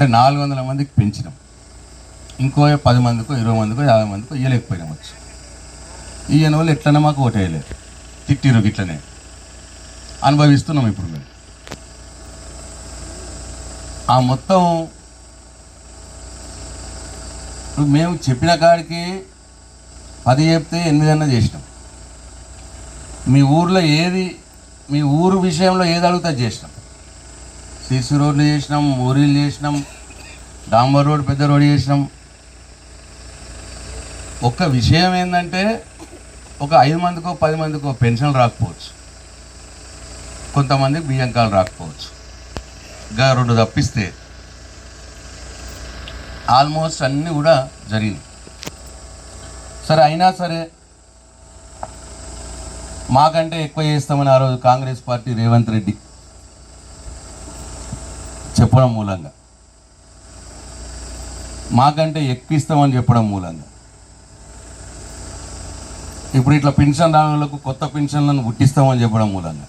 అంటే నాలుగు వందల మందికి పెంచినాం. ఇంకో పది మందికో ఇరవై మందికో యాభై మందికో ఇవ్వలేకపోయినాం వచ్చి. ఈయన వాళ్ళు ఎట్లనే మాకు ఓటేయలేదు తిట్టిరు ఇట్లనే అనుభవిస్తున్నాం ఇప్పుడు మేము. ఆ మొత్తం ఇప్పుడు మేము చెప్పిన కాడికి పది చెప్తే ఎనిమిదన్నా చేసినాం. మీ ఊర్లో ఏది మీ ఊరు విషయంలో ఏది అడుగుతా చేసినాం. సీసీ రోడ్లు చేసినాం ఊరీలు చేసినాం డాంబర్ రోడ్ పెద్ద రోడ్ చేసినాం. ఒక్క విషయం ఏంటంటే ఒక ఐదు మందికో పది మందికో పెన్షన్ రాకపోవచ్చు. కొంతమందికి బియ్యం కాలు రాకపోవచ్చు. ఇంకా రెండు తప్పిస్తే ఆల్మోస్ట్ అన్నీ కూడా జరిగింది సరే అయినా సరే మాకంటే ఎక్కువ చేస్తామని ఆ రోజు కాంగ్రెస్ పార్టీ రేవంత్ రెడ్డి చెప్పడం మూలంగా. మాకంటే ఎక్కువ ఇస్తామని చెప్పడం మూలంగా. ఇప్పుడు ఇట్లా పెన్షన్ రావాలకు కొత్త పెన్షన్లను గుట్టిస్తామని చెప్పడం మూలంగా.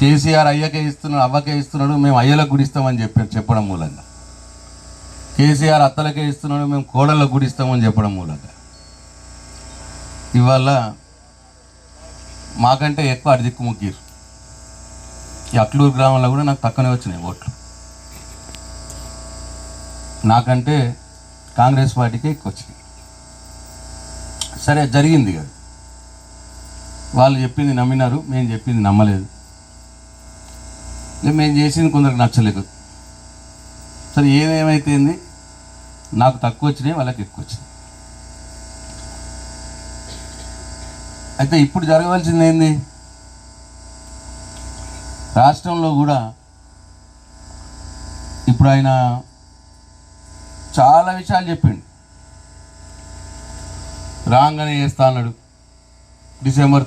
కేసీఆర్ అయ్యకే ఇస్తున్నాడు అవ్వకే ఇస్తున్నాడు మేము అయ్యలకు గుడిస్తామని చెప్పి చెప్పడం మూలంగా. కేసీఆర్ అత్తలకే ఇస్తున్నాడు మేము కోడళ్ళకు గుడిస్తామని చెప్పడం మూలంగా. ఇవాళ మాకంటే ఎక్కువ అటు ముగ్గిరు ఈ అట్లూరు గ్రామంలో కూడా నాకు తక్కువనే వచ్చినాయి ఓట్లు. నాకంటే కాంగ్రెస్ పార్టీకే ఎక్కువ వచ్చినాయి. సరే జరిగింది కదా వాళ్ళు చెప్పింది నమ్మినారు మేము చెప్పింది నమ్మలేదు. ఇక మేము చేసింది కొందరికి నచ్చలేదు. సరే ఏదేమైతేంది నాకు తక్కువ వచ్చినాయి వాళ్ళకి ఎక్కువ వచ్చినాయి. అయితే ఇప్పుడు జరగవలసింది ఏంది? రాష్ట్రంలో కూడా ఇప్పుడు ఆయన చాలా విషయాలు చెప్పిండు. రాగానే చేస్తా అన్నాడు. డిసెంబర్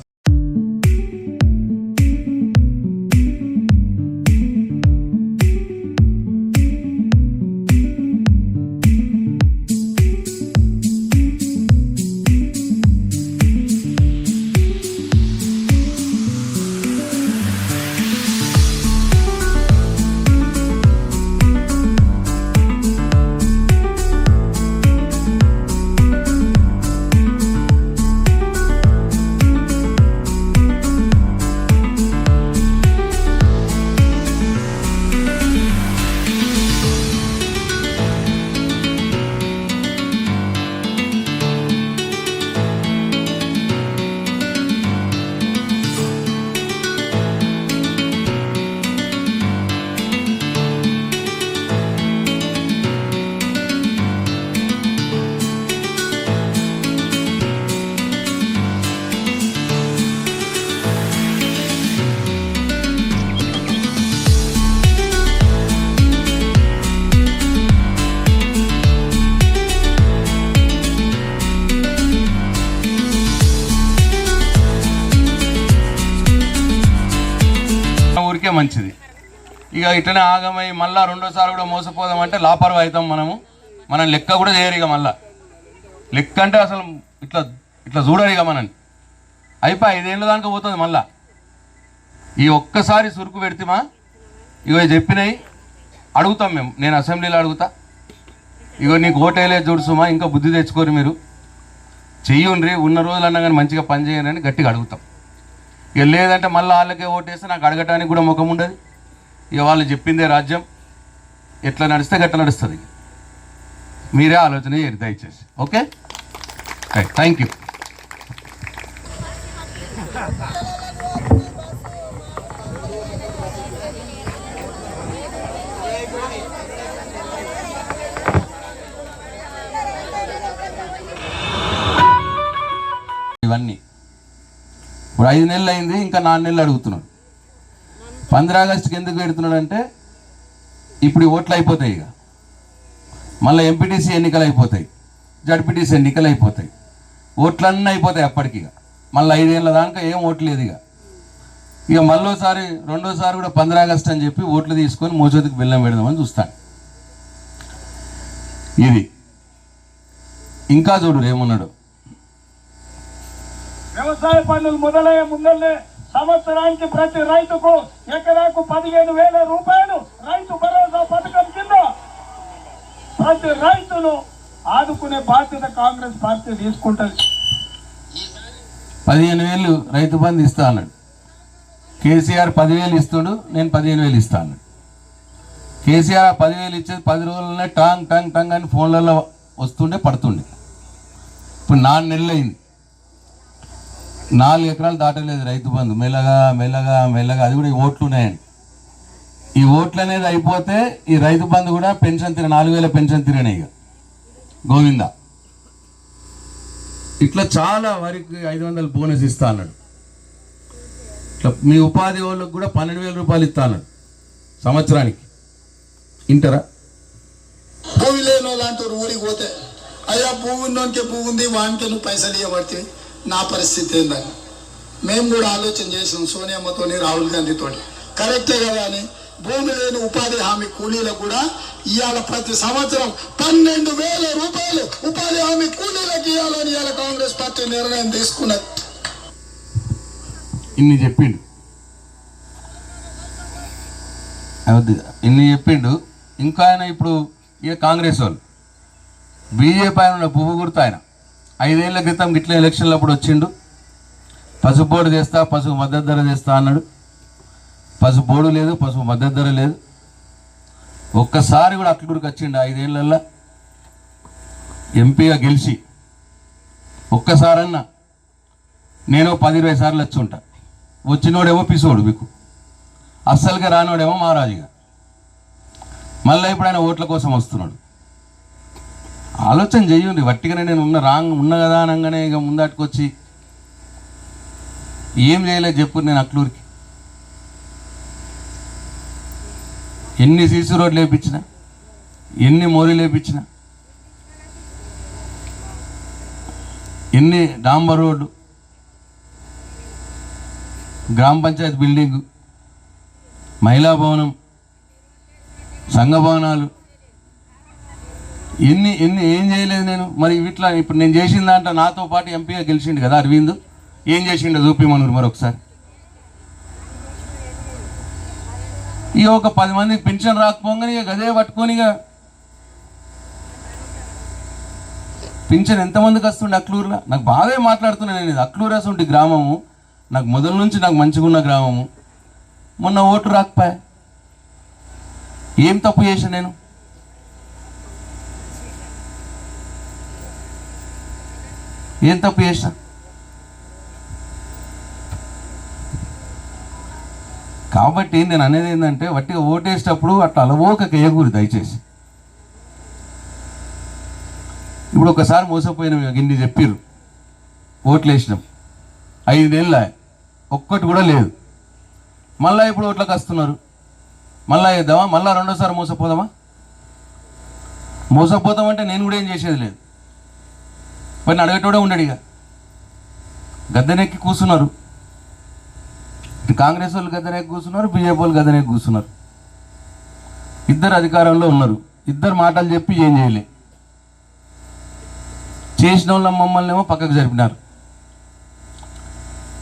ఇట్లనే ఆగమై మళ్ళా రెండోసారి కూడా మోసపోదామంటే లాపర్వ అవుతాం మనము. మనం లెక్క కూడా చేయరు ఇక మళ్ళా. లెక్క అంటే అసలు ఇట్లా ఇట్లా చూడరు ఇక మనని అయిపోయి ఐదేళ్ళ దానికి పోతుంది మళ్ళా. ఈ ఒక్కసారి సురుకు పెడితేమా? ఇగో చెప్పినాయి. అడుగుతాం మేము. నేను అసెంబ్లీలో అడుగుతా. ఇగో నీకు ఓటేలే చూడుసుమా ఇంకా బుద్ధి తెచ్చుకోరు మీరు. చెయ్యండి ఉన్న రోజులన్నా కానీ మంచిగా పని చేయండి అని గట్టిగా అడుగుతాం. ఇక లేదంటే మళ్ళీ వాళ్ళకే ఓటేస్తే నాకు అడగటానికి కూడా ముఖం ఉండదు. ఇక వాళ్ళు చెప్పిందే రాజ్యం. ఎట్లా నడిస్తే గట్ల నడుస్తుంది. మీరే ఆలోచన చేయరు దయచేసి. ఓకే? థ్యాంక్ యూ ఇవన్నీ. ఇప్పుడు ఐదు నెలలు అయింది ఇంకా నాలుగు నెలలు అడుగుతున్నాను. పంద్ర ఆగస్టుకి ఎందుకు పెడుతున్నాడంటే ఇప్పుడు ఓట్లు అయిపోతాయి ఇక. మళ్ళీ ఎంపీటీసీ ఎన్నికలు అయిపోతాయి. జడ్పీటీసీ ఎన్నికలు అయిపోతాయి. ఓట్లన్నీ అయిపోతాయి అప్పటికి ఇక. మళ్ళీ ఐదేళ్ళ దాకా ఏం ఓట్లు లేదు ఇక. ఇక మళ్ళోసారి రెండోసారి కూడా పంద్ర ఆగస్టు అని చెప్పి ఓట్లు తీసుకొని మోచోతికి బిల్లం పెడదామని చూస్తాను. ఇది. ఇంకా చూడు ఏమన్నాడు వ్యవసాయ పనులు మొదలయ్యే ముందల్లే సంవత్సరానికి ప్రతి రైతుకు ఎకరాకు పదిహేను వేల రూపాయలు రైతు భరోసా పథకం కింద ప్రతి రైతును ఆదుకునే బాధ్యత కాంగ్రెస్ పార్టీ తీసుకుంటుంది. పదిహేను వేలు రైతు బంధు ఇస్తా అన్నాడు. కేసీఆర్ పదివేలు ఇస్తుడు నేను పదిహేను వేలు ఇస్తా అన్నాడు. కేసీఆర్ ఆ పదివేలు ఇచ్చేది పది రోజులనే టాంగ్ టాంగ్ టంగ్ అని ఫోన్లలో వస్తుండే పడుతుండే. ఇప్పుడు నాలుగు నెలలు అయింది నాలుగు ఎకరాలు దాటలేదు రైతు బంధు. మెల్లగా మెల్లగా మెల్లగా. అది కూడా ఈ ఓట్లు ఉన్నాయండి. ఈ ఓట్లు అనేది అయిపోతే ఈ రైతు బంధు కూడా పెన్షన్ తిన నాలుగు వేల పెన్షన్ తిరనే ఇక. గోవిందా. ఇట్లా చాలా వారికి ఐదు వందలు బోనస్ ఇస్తా అన్నాడు. ఇట్లా మీ ఉపాధి వాళ్ళకు కూడా పన్నెండు వేల రూపాయలు ఇస్తా అన్నాడు. సంవత్సరానికి. ఇంటరా? భూమి లేని వాళ్ళంటూ ఊరికి పోతే అయ్యా భూమి ఉన్నోనికే భూమి ఉంది వానికే నువ్వు పైసలు ఇవ్వబడితే నా పరిస్థితి ఏందని. మేము కూడా ఆలోచన చేసాం సోనియమ్మతోని రాహుల్ గాంధీతోని. కరెక్టే కదా అని. భూమి లేని ఉపాధి హామీ కూలీలకు కూడా ఇవాళ ప్రతి సంవత్సరం పన్నెండు వేల రూపాయలు ఉపాధి హామీ కూలీలకు ఇవ్వాలని ఇవాళ కాంగ్రెస్ పార్టీ నిర్ణయం తీసుకున్నది. ఇన్ని చెప్పిండు. ఇన్ని చెప్పిండు. ఇంకా ఆయన ఇప్పుడు ఇక కాంగ్రెస్ వాళ్ళు. బీజేపీ ఆయన ఉన్న పువ్వు గుర్తు ఆయన. ఐదేళ్ళ క్రితం గిట్ల ఎలక్షన్లు అప్పుడు వచ్చిండు. పసుపు బోర్డు చేస్తా పసుపు మద్దతు ధర చేస్తా అన్నాడు. పసుపు బోర్డు లేదు పసుపు మద్దతు ధర లేదు. ఒక్కసారి కూడా అట్లుడికి వచ్చిండు ఐదేళ్ళల్లో. ఎంపీగా గెలిచి ఒక్కసారన్నా నేను పది ఇరవై సార్లు వచ్చి ఉంటా వచ్చినోడేమో పిసోడు మీకు. అస్సలుగా రానోడేమో మహారాజుగా. మళ్ళీ ఇప్పుడు ఆయన ఓట్ల కోసం వస్తున్నాడు. ఆలోచన చేయండి వట్టిగానే నేను ఉన్న రాంగ్ ఉన్న కదా అనగానే ఇక ముందాటుకొచ్చి. ఏం చేయలేదు చెప్పు నేను అట్లూరికి ఎన్ని సీసీ రోడ్లు వేయించిన ఎన్ని మోరీలు లేపించిన ఎన్ని డాంబర్ రోడ్డు గ్రామ పంచాయతీ బిల్డింగు మహిళా భవనం సంఘ భవనాలు ఎన్ని ఎన్ని ఏం చేయలేదు నేను. మరి వీటిలో ఇప్పుడు నేను చేసిన దాంట్లో నాతో పాటు ఎంపీగా గెలిచిండు కదా అరవింద్. ఏం చేసిండో చూపిమనురు మరొకసారి? ఈ ఒక పది మందికి పెన్షన్ రాకపోగానే ఇక గదే పట్టుకొనిగా ఇక పింఛన్ ఎంతమందికి వస్తుండే అక్లూరులో? నాకు బాగా మాట్లాడుతున్నాను నేను ఇది. అక్లూరు అసలు గ్రామము. నాకు మొదల నుంచి నాకు మంచిగా ఉన్న గ్రామము. మొన్న ఓటు రాకపోయా? ఏం తప్పు చేశాను నేను? ఏం తప్పు చేసిన? కాబట్టి నేను అనేది ఏంటంటే వట్టిగా ఓటేసేటప్పుడు అట్లా అలవోక కేయకూరి దయచేసి. ఇప్పుడు ఒకసారి మోసపోయిన ఇన్ని చెప్పిర్రు. ఓట్లు వేసినాం ఐదేళ్ళ ఒక్కటి కూడా లేదు. మళ్ళా ఇప్పుడు ఓట్లకు వస్తున్నారు మళ్ళా వేద్దామా మళ్ళా రెండోసారి మోసపోదామా? మోసపోతామంటే నేను కూడా ఏం చేసేది లేదు. పని అడగటోడే ఉండడు ఇక. గద్దెనెక్కి కూర్చున్నారు. ఇటు కాంగ్రెస్ వాళ్ళు గద్దెనెక్కి కూర్చున్నారు బీజేపీ వాళ్ళు గద్దెనెక్కి కూర్చున్నారు. ఇద్దరు అధికారంలో ఉన్నారు. ఇద్దరు మాటలు చెప్పి ఏం చేయలే. చేసిన వాళ్ళ మమ్మల్ని ఏమో పక్కకు జరిపినారు.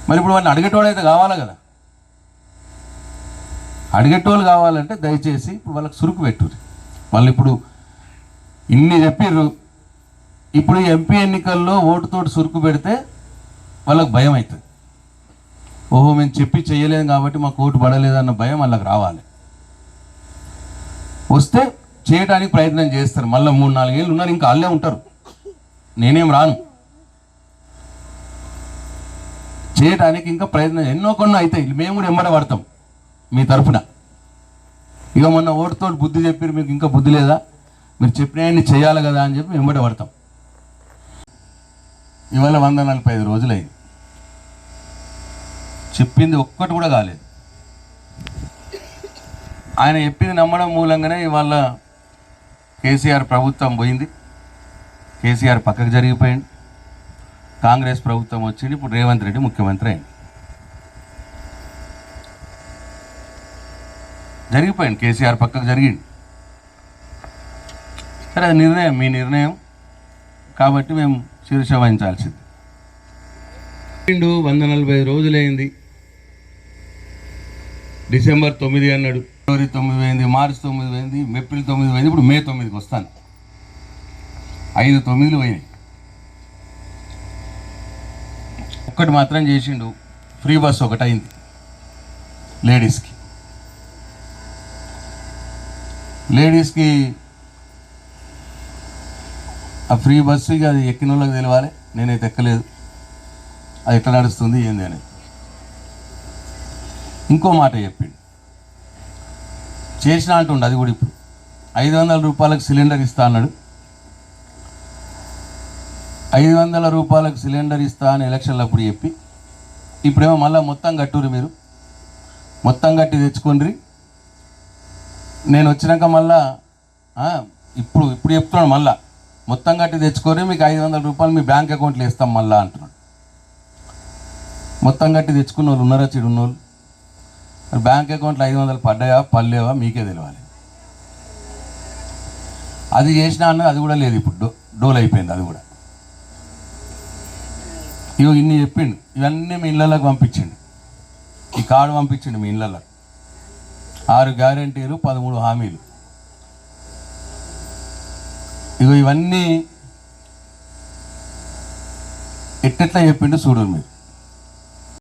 మరి ఇప్పుడు వాడిని అడిగేటోడైతే కావాలా కదా? అడిగేటోళ్ళు కావాలంటే దయచేసి ఇప్పుడు వాళ్ళకి సురుకు పెట్టుర్రి వాళ్ళు ఇప్పుడు ఇన్ని చెప్పిర్రు. ఇప్పుడు ఎంపీ ఎన్నికల్లో ఓటుతోటి సురుకు పెడితే వాళ్ళకు భయం అవుతుంది. ఓహో మేము చెప్పి చేయలేము కాబట్టి మాకు ఓటు పడలేదన్న భయం వాళ్ళకి రావాలి. వస్తే చేయడానికి ప్రయత్నం చేస్తారు. మళ్ళీ మూడు నాలుగేళ్ళు ఉన్నారు ఇంకా వాళ్ళే ఉంటారు. నేనేం రాను. చేయడానికి ఇంకా ప్రయత్నం ఎన్నో కొన్ని అవుతాయి మేము కూడా ఎంబడ పడతాం మీ తరఫున ఇక మొన్న ఓటుతో బుద్ధి చెప్పారు మీకు ఇంకా బుద్ధి లేదా? మీరు చెప్పినవన్నీ చేయాలి కదా అని చెప్పి వెంబడి పడతాం. ఇవాళ వంద నలభై ఐదు రోజులైంది. చెప్పింది ఒక్కటి కూడా కాలేదు. ఆయన చెప్పింది నమ్మడం మూలంగానే ఇవాళ కేసీఆర్ ప్రభుత్వం పోయింది. కేసీఆర్ పక్కకు జరిగిపోయింది. కాంగ్రెస్ ప్రభుత్వం వచ్చింది. ఇప్పుడు రేవంత్ రెడ్డి ముఖ్యమంత్రి అయింది. జరిగిపోయింది. కేసీఆర్ పక్కకు జరిగింది. సరే అది నిర్ణయం. మీ నిర్ణయం. కాబట్టి మేము శీర్ష వహించాల్సింది. వంద నలభై రోజులైంది. డిసెంబర్ తొమ్మిది అన్నాడు. ఫిబ్రవరి తొమ్మిది పోయింది మార్చి తొమ్మిది పోయింది ఏప్రిల్ తొమ్మిది పోయింది ఇప్పుడు మే తొమ్మిదికి వస్తాను. ఐదు తొమ్మిదిలు పోయినాయి. ఒక్కటి మాత్రం చేసిండు ఫ్రీ బస్ ఒకటి అయింది లేడీస్కి. లేడీస్కి ఆ ఫ్రీ బస్సు ఇక అది ఎక్కిన వాళ్ళకి తెలియాలి నేనైతే ఎక్కలేదు. అది ఎట్లా నడుస్తుంది ఏంది అని ఇంకో మాట చెప్పిండు. చేసిన అంటుండు అది కూడా ఇప్పుడు. ఐదు వందల రూపాయలకు సిలిండర్ ఇస్తా అన్నాడు. ఐదు వందల రూపాయలకు సిలిండర్ ఇస్తా అని ఎలక్షన్లు అప్పుడు చెప్పి ఇప్పుడేమో మళ్ళీ మొత్తం కట్టురు మీరు. మొత్తం కట్టి తెచ్చుకోండి నేను వచ్చినాక మళ్ళా ఇప్పుడు ఇప్పుడు చెప్తున్నాను మళ్ళీ. మొత్తం కట్టి తెచ్చుకొని మీకు ఐదు వందల రూపాయలు మీ బ్యాంక్ అకౌంట్లో ఇస్తాం మళ్ళా అంటున్నాడు. మొత్తం కట్టి తెచ్చుకున్న వాళ్ళు ఉన్నారా చెడు ఉన్నోళ్ళు. బ్యాంక్ అకౌంట్లో ఐదు వందలు పడ్డాయా పడలేవా మీకే తెలియాలి అది చేసినా అన్నది అది కూడా లేదు ఇప్పుడు. డో డోల్ అయిపోయింది అది కూడా. ఇగో ఇన్ని చెప్పిండు. ఇవన్నీ మీ ఇళ్ళకి పంపించిండు. ఈ కార్డు పంపించిండు మీ ఇళ్ళలో ఆరు గ్యారంటీలు పదమూడు హామీలు. ఇగో ఇవన్నీ ఎట్టెట్లా చెప్పిండు చూడండి మీరు.